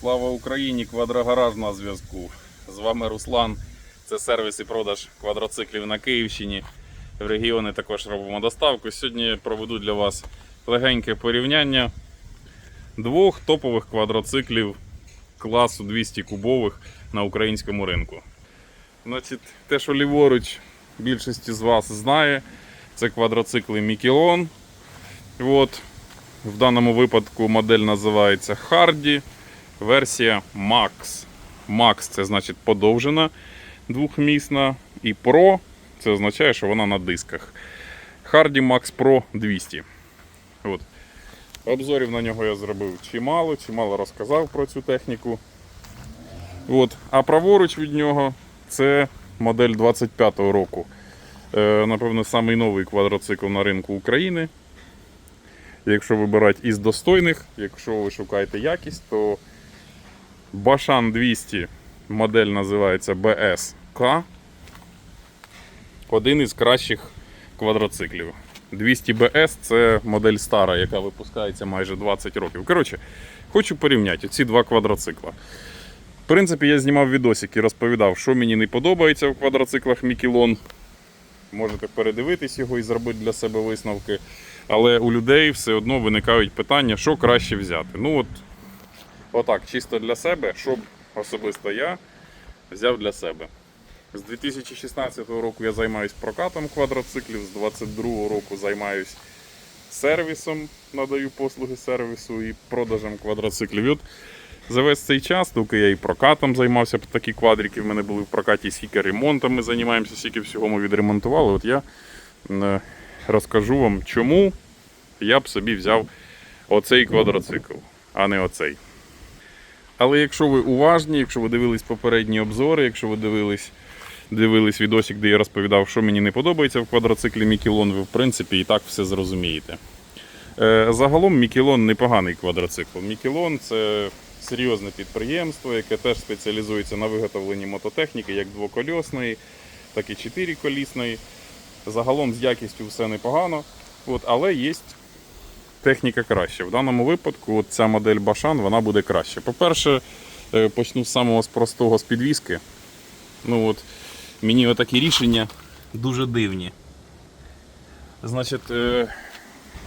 Слава Україні! Квадрогараж на зв'язку. З вами Руслан. Це сервіс і продаж квадроциклів на Київщині. В регіони також робимо доставку. Сьогодні проведу для вас легеньке порівняння двох топових квадроциклів класу 200 кубових на українському ринку. Значить, те, що ліворуч більшість з вас знає, це квадроцикли Мікелон. От, в даному випадку модель називається Hardy, версія Max. Max це значить подовжена двохмісна. І Pro це означає, що вона на дисках. Hardy Max Pro 200. От. Обзорів на нього я зробив чимало, чимало розказав про цю техніку. От. А праворуч від нього це модель 25-го року. Е, напевно, самий новий квадроцикл на ринку України. Якщо вибирати із достойних, якщо ви шукаєте якість, то Башан 200 модель називається BSK. Один із кращих квадроциклів. 200 BS це модель стара, яка випускається майже 20 років. Коротше, хочу порівняти ці два квадроцикла. В принципі, я знімав відосик і розповідав, що мені не подобається в квадроциклах Мікелон. Можете передивитись його і зробити для себе висновки. Але у людей все одно виникають питання, що краще взяти. Ну от, отак, чисто для себе, щоб особисто я взяв для себе. З 2016 року я займаюся прокатом квадроциклів, з 2022 року займаюся сервісом, надаю послуги сервісу і продажем квадроциклів. От за весь цей час, доки я і прокатом займався, такі квадрики в мене були в прокаті, скільки ремонтом ми займаємося, скільки всього ми відремонтували. От я е, розкажу вам, чому я б собі взяв оцей квадроцикл, а не оцей. Але якщо ви уважні, якщо ви дивились попередні обзори, якщо ви дивились, дивились відосик, де я розповідав, що мені не подобається в квадроциклі Мікелон, ви в принципі і так все зрозумієте. Е, Загалом Мікелон непоганий квадроцикл. Мікелон це серйозне підприємство, яке теж спеціалізується на виготовленні мототехніки, як двокольосної, так і чотириколісної. Загалом з якістю все непогано, от, але є техніка краще. В даному випадку от ця модель Башан вона буде краще. По-перше, е, почну з самого простого з підвіски. Ну от, мені отакі рішення дуже дивні. Значить, е,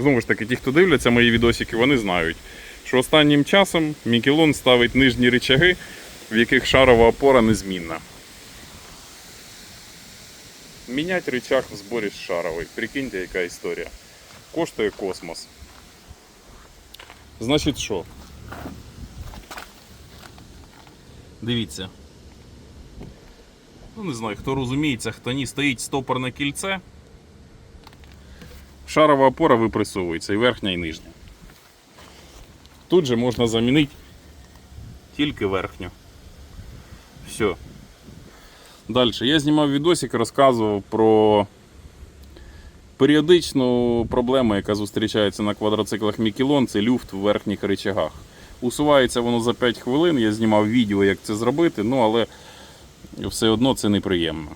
знову ж таки, ті, хто дивляться мої відосики, вони знають, що останнім часом Мікелон ставить нижні рычаги, в яких шарова опора незмінна. Міняти рычаг в зборі з шаровий. Прикиньте, яка історія. Коштує космос. Значить що? Дивіться. Ну, не знаю, хто розуміється, хто ні, стоїть стопорне кільце. Шарова опора випресовується і верхня, і нижня. Тут же можна замінити тільки верхню. Все. Далі. Я знімав відосик, розказував про періодичну проблему, яка зустрічається на квадроциклах Мікелон, це люфт в верхніх речагах. Усувається воно за 5 хвилин, я знімав відео, як це зробити, ну але все одно це неприємно.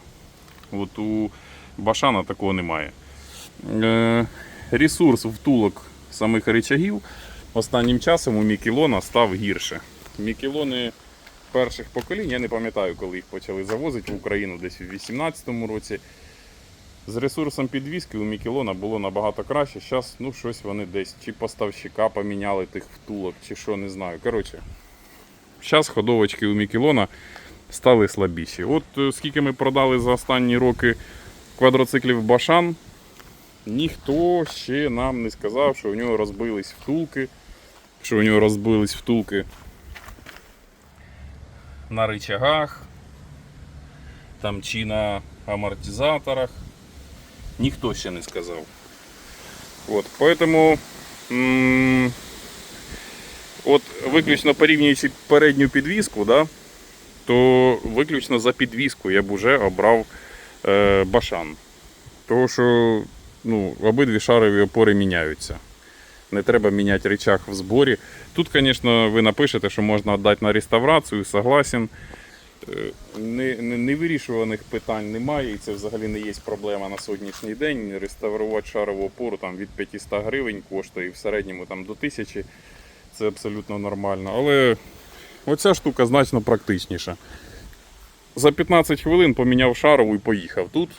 От у Башана такого немає. Е, Ресурс втулок самих речагів останнім часом у Мікелона став гірше. Мікелони перших поколінь, я не пам'ятаю, коли їх почали завозити в Україну десь у 2018 році. З ресурсом підвіски у Мікелона було набагато краще. Зараз ну, щось вони десь чи поставщика поміняли тих втулок, чи що, не знаю. Коротше, зараз ходовочки у Мікелона стали слабіші. От е, скільки ми продали за останні роки квадроциклів Башан, ніхто ще нам не сказав, що у нього розбились втулки, що у нього розбились втулки на рычагах, там чи на амортизаторах. Ніхто ще не сказав. От, поэтому, от виключно порівнюючи передню підвіску, да, то виключно за підвіску я б уже обрав е, башан. Тому що ну, обидві шарові опори міняються. Не треба міняти рычаг в зборі. Тут, звісно, ви напишете, що можна віддати на реставрацію, согласен. Е, не- не- Невирішуваних питань немає, і це взагалі не є проблема на сьогоднішній день. Реставрувати шарову опору там, від 500 гривень коштує в середньому там, до 1000 це абсолютно нормально. Але Оця штука значно практичніша. За 15 хвилин поміняв шарову і поїхав. Тут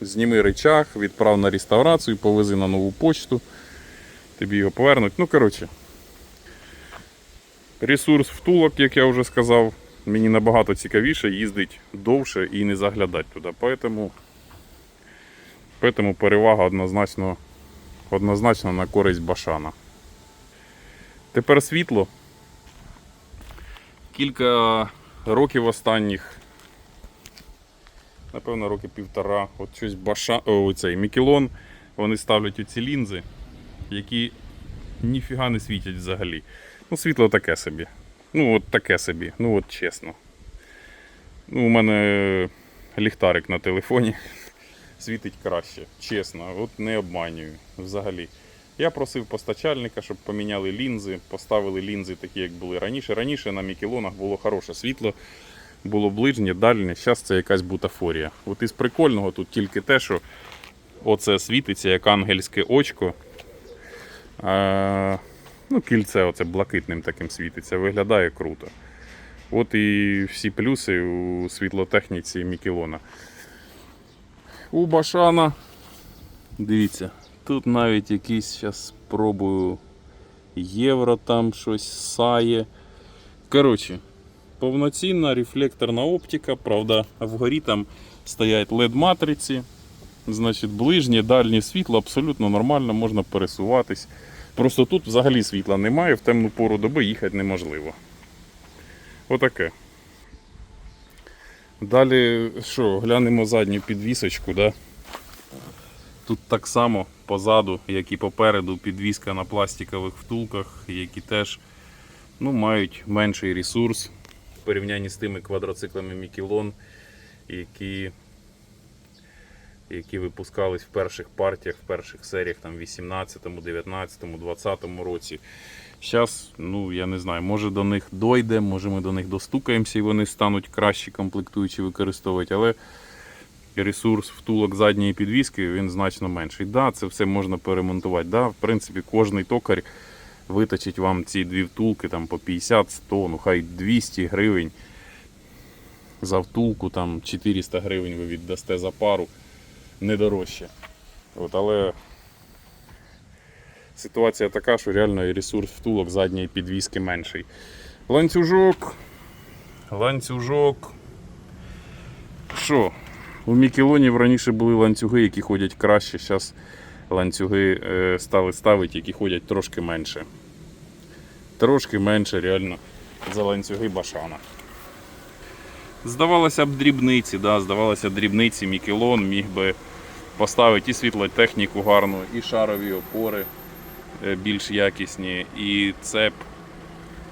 зніми речах, відправ на реставрацію, повези на нову почту. Тобі його повернуть. Ну, коротше. Ресурс втулок, як я вже сказав, мені набагато цікавіше їздить довше і не заглядати туди. Поэтому, поэтому перевага однозначно, однозначно на користь башана. Тепер світло. Кілька років останніх, напевно, роки півтора, от щось баша, о, Мікелон, вони ставлять оці лінзи, які ніфіга не світять взагалі. Ну, світло таке собі. Ну, от таке собі, ну от чесно. Ну, у мене ліхтарик на телефоні світить краще, чесно, от не обманюю взагалі. Я просив постачальника, щоб поміняли лінзи, поставили лінзи такі, як були раніше. Раніше на Мікелонах було хороше світло, було ближнє, дальнє. Зараз це якась бутафорія. От із прикольного тут тільки те, що оце світиться як ангельське очко. Ну, кільце оце блакитним таким світиться, виглядає круто. От і всі плюси у світлотехніці Мікелона. У Башана, дивіться, тут навіть якийсь зараз спробую євро там щось сає. Коротше, повноцінна рефлекторна оптика, правда, вгорі там стоять LED-матриці. Значить, ближнє, дальнє світло абсолютно нормально, можна пересуватись. Просто тут взагалі світла немає, в темну пору доби їхати неможливо. Отаке. Далі що, глянемо задню підвісочку, да? Тут так само позаду, як і попереду, підвіска на пластикових втулках, які теж ну, мають менший ресурс в порівнянні з тими квадроциклами Мікелон, які, які випускались в перших партіях, в перших серіях там, 18, 19, 20 році. Зараз, ну я не знаю, може до них дойде, може ми до них достукаємося і вони стануть кращі комплектуючі використовувати, але ресурс втулок задньої підвіски він значно менший. Да, це все можна перемонтувати. Да, в принципі, кожний токар виточить вам ці дві втулки там, по 50-100, ну хай 200 гривень. За втулку там 400 гривень ви віддасте за пару, не дорожче. От, але ситуація така, що реально ресурс втулок задньої підвіски менший. Ланцюжок. Ланцюжок. Що? У Мікелонів раніше були ланцюги, які ходять краще. Зараз ланцюги е, стали ставити, які ходять трошки менше. Трошки менше реально за ланцюги башана. Здавалося б, дрібниці, да, здавалося, дрібниці Мікелон міг би поставити і світлотехніку гарну, і шарові опори е, більш якісні, і цеп,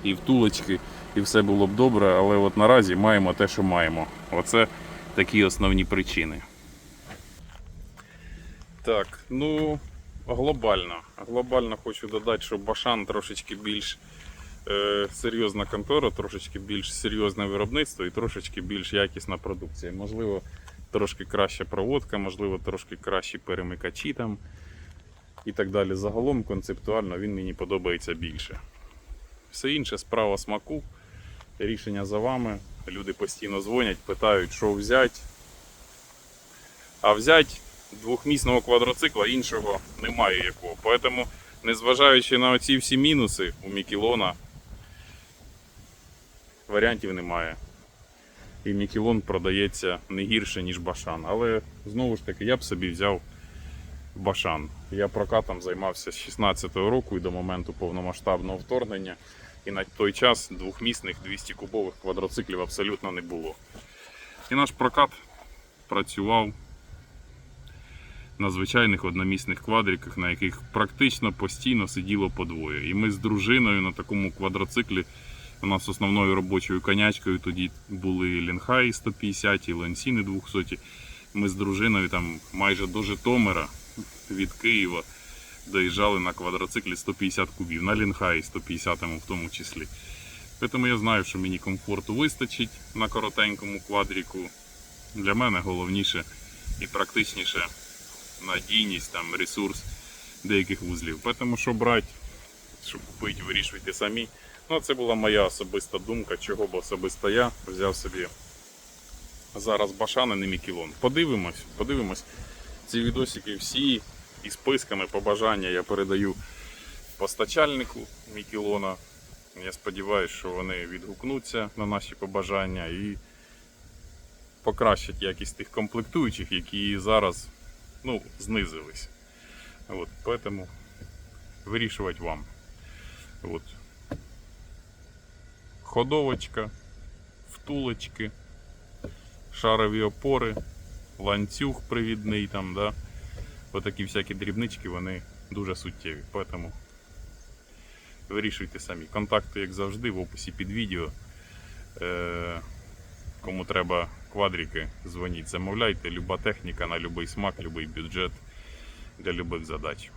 і втулочки, і все було б добре, але от наразі маємо те, що маємо. Оце такі основні причини. Так, ну глобально. Глобально хочу додати, що Башан трошечки більш е, серйозна контора, трошечки більш серйозне виробництво і трошечки більш якісна продукція. Можливо, трошки краща проводка, можливо, трошки кращі перемикачі там і так далі. Загалом концептуально він мені подобається більше. Все інше справа смаку. Рішення за вами. Люди постійно дзвонять, питають, що взяти. А взяти двохмісного квадроцикла іншого немає якого. Тому, незважаючи на оці всі мінуси у Мікелона, варіантів немає. І Мікелон продається не гірше, ніж Башан. Але знову ж таки, я б собі взяв Башан. Я прокатом займався з 16-го року і до моменту повномасштабного вторгнення. І на той час двохмісних 200-кубових квадроциклів абсолютно не було. І наш прокат працював на звичайних одномісних квадриках, на яких практично постійно сиділо по двоє. І ми з дружиною на такому квадроциклі. У нас основною робочою конячкою тоді були Лінхай 150 і Лансіни 200. Ми з дружиною там майже до Житомира від Києва доїжджали на квадроциклі 150 кубів, на Лінхаї 150 в тому числі. Тому я знаю, що мені комфорту вистачить на коротенькому квадріку. Для мене головніше і практичніше надійність, там, ресурс деяких вузлів. Тому що брати, щоб купити, вирішуйте самі. Ну, це була моя особиста думка, чого б особисто я взяв собі зараз башани, не Мікілон. Подивимось, подивимось. Ці відосики всі із списками побажання я передаю постачальнику Мікілона. Я сподіваюся, що вони відгукнуться на наші побажання і покращать якість тих комплектуючих, які зараз ну, знизились. От, поэтому вирішувати вам. От. Ходовочка, втулочки, шарові опори, ланцюг привідний там, да. Отакі всякі дрібнички, вони дуже суттєві. Поэтому вирішуйте самі. Контакти, як завжди, в описі під відео. Е- кому треба квадрики, дзвоніть, замовляйте. Люба техніка на будь-який смак, будь-який бюджет для будь-яких задач.